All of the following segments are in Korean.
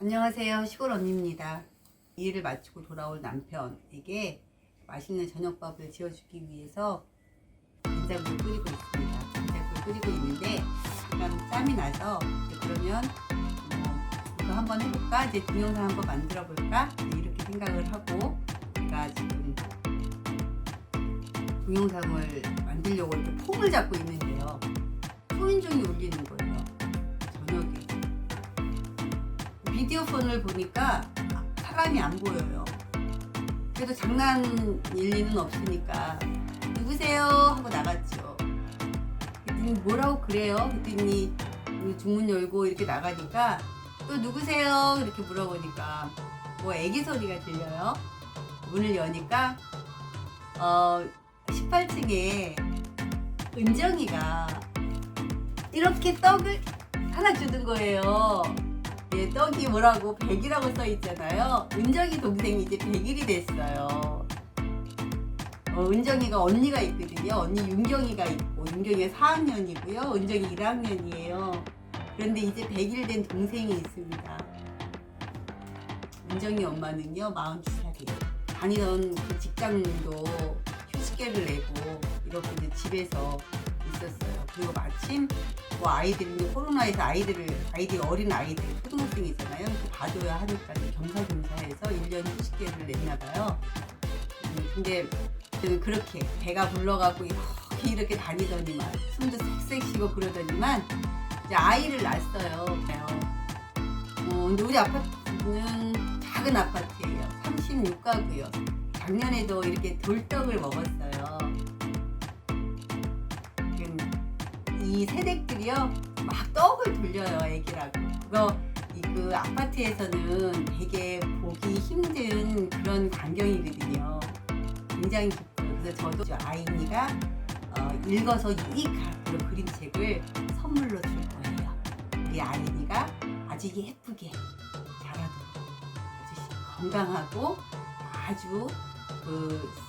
안녕하세요. 시골 언니입니다. 일을 마치고 돌아올 남편에게 맛있는 저녁밥을 지어주기 위해서 된장국을 끓이고 있습니다. 된장국을 끓이고 있는데 약간 짬이 나서 그러면 뭐 이거 한번 해볼까? 이제 동영상 한번 만들어 볼까? 이렇게 생각을 하고 제가 지금 동영상을 만들려고 이렇게 폼을 잡고 있는데요. 초인종이 울리는 거예요. 비디오 폰을 보니까 사람이 안 보여요. 그래도 장난일 리는 없으니까 누구세요? 하고 나갔죠. 뭐라고 그래요? 그랬더니 중문 열고 이렇게 나가니까 또 누구세요? 이렇게 물어보니까 뭐 애기 소리가 들려요. 문을 여니까 어 18층에 은정이가 이렇게 떡을 하나 주는 거예요. 예, 떡이 뭐라고 100이라고 써 있잖아요. 은정이 동생이 이제 100일이 됐어요. 어, 은정이가 언니가 있거든요. 언니 윤경이가 있고, 윤경이가 4학년이고요. 은정이 1학년이에요. 그런데 이제 100일 된 동생이 있습니다. 은정이 엄마는요, 42살이에요. 다니던 그 직장도 휴식계를 내고, 이렇게 이제 집에서 있었어요. 그리고 마침 뭐 아이들이 코로나에서 아이들을 아이들이 어린 아이들 초등학생이잖아요. 그 봐줘야 하니까 겸사겸사해서 1년 휴식계를 냈나 봐요. 음, 근데 그렇게 배가 불러가고 이렇게 이렇게 다니더니만 숨도 쌕쌕 쉬고 그러더니만 이제 아이를 낳았어요. 어, 근데 우리 아파트는 작은 아파트예요. 36가구요. 작년에도 이렇게 돌떡을 먹었어요. 이 새댁들이요. 막 떡을 돌려요 애기라고. 그거 이그 아파트에서는 되게 보기 힘든 그런 광경이거든요. 굉장히 기뻐요. 그래서 저도 저 아이니가 어, 읽어서 그런 그림책을 선물로 줄 거예요. 우리 아이니가 아주 예쁘게 자라도록 아주 건강하고 아주 그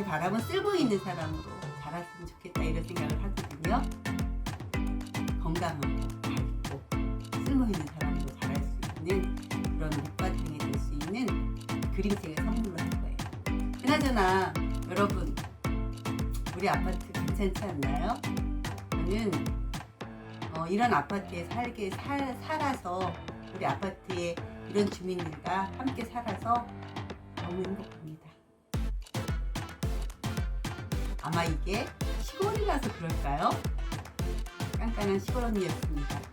제 바람은 쓸모 있는 사람으로 자랐으면 좋겠다 이런 생각을 하거든요. 건강하고 밝고 쓸모 있는 사람으로 자랄 수 있는 그런 밑바탕이 될 수 있는 그림책을 선물로 할 거예요. 그나저나 여러분 우리 아파트 괜찮지 않나요? 저는 어, 이런 아파트에 살게 살, 살아서 우리 아파트에 이런 주민들과 함께 살아서 너무 행복합니다. 아마 이게 시골이라서 그럴까요? 깐깐한 시골 언니였습니다.